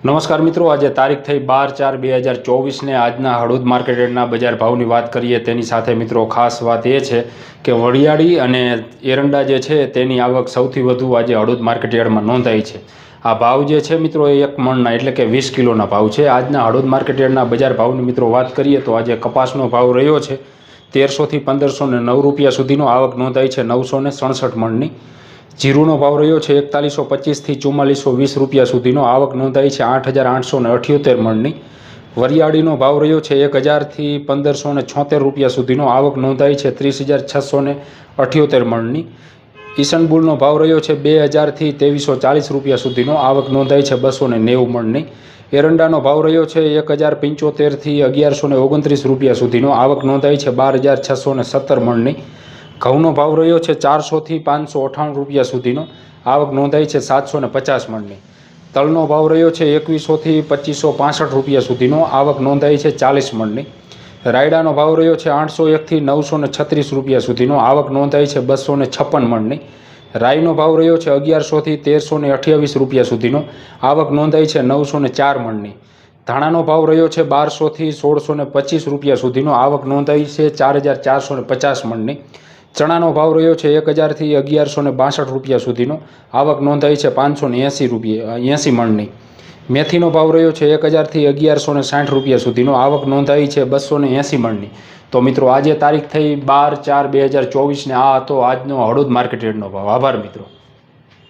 નમસ્કાર મિત્રો, આજે તારીખ થઈ બાર ચાર બે હજાર ચોવીસને આજના હળવદ માર્કેટના બજાર ભાવની વાત કરીએ, તેની સાથે મિત્રો ખાસ વાત એ છે કે વરિયાળી અને એરંડા જે છે તેની આવક સૌથી વધુ આજે હળવદ માર્કેટયાર્ડમાં નોંધાઈ છે. આ ભાવ જે છે મિત્રો એ એક મણના એટલે કે વીસ કિલોના ભાવ છે. આજના હળવદ માર્કેટયાર્ડના બજાર ભાવની મિત્રો વાત કરીએ તો આજે કપાસનો ભાવ રહ્યો છે. તેરસોથી પંદરસો ને નવ રૂપિયા સુધીનો આવક નોંધાઈ છે નવસો ને સડસઠ મણની. જીરુનો ભાવ રહ્યો છે એકતાલીસો પચીસથી ચુમ્માલીસો વીસ રૂપિયા સુધીનો. આવક નોંધાઈ છે આઠ હજાર આઠસો ને અઠ્યોતેર મણની. વરિયાળીનો ભાવ રહ્યો છે એક હજારથી પંદરસો ને છોતેર રૂપિયા સુધીનો. આવક નોંધાઈ છે ત્રીસ હજાર છસો ને અઠ્યોતેર મણની. ઈસનબુલનો ભાવ રહ્યો છે બે હજારથી ત્રેવીસો ચાલીસ રૂપિયા સુધીનો. આવક નોંધાઈ છે બસો ને નેવું મણની. એરંડાનો ભાવ રહ્યો છે એક હજાર પંચોતેરથી અગિયારસો ને ઓગણત્રીસ રૂપિયા સુધીનો. આવક નોંધાઈ છે બાર હજાર છસો ને સત્તર મણની. ઘઉંનો ભાવ રહ્યો છે ચારસોથી પાંચસો અઠ્ઠાણું રૂપિયા સુધીનો. આવક નોંધાઈ છે સાતસો ને પચાસ મણની. તલનો ભાવ રહ્યો છે એકવીસોથી પચીસો પાસઠ રૂપિયા સુધીનો. આવક નોંધાઈ છે ચાલીસ મણની. રાયડાનો ભાવ રહ્યો છે આઠસો એકથી નવસો ને છત્રીસ રૂપિયા સુધીનો. આવક નોંધાઈ છે બસો ને છપ્પન મણની. રાઈનો ભાવ રહ્યો છે અગિયારસોથી તેરસો ને અઠ્યાવીસ રૂપિયા સુધીનો. આવક નોંધાઈ છે નવસો ને ચાર મણની. ધાણાનો ભાવ રહ્યો છે બારસોથી સોળસો ને પચીસ રૂપિયા સુધીનો. આવક નોંધાઈ છે ચાર હજાર ચારસો ને પચાસ મણની. ચણાનો ભાવ રહ્યો છે એક હજારથી અગિયારસો ને બાસઠ રૂપિયા સુધીનો. આવક નોંધાઈ છે પાંચસો ને એંસી રૂપિયા એંસી મણની. મેથીનો ભાવ રહ્યો છે એક હજારથી અગિયારસો ને સાઠ રૂપિયા સુધીનો. આવક નોંધાઈ છે બસો ને એંસી મણની. તો મિત્રો, આજે તારીખ થઈ બાર ચાર બે હજાર ચોવીસને આ હતો આજનો હળૂદ માર્કેટ યાર્ડનો ભાવ. આભાર મિત્રો.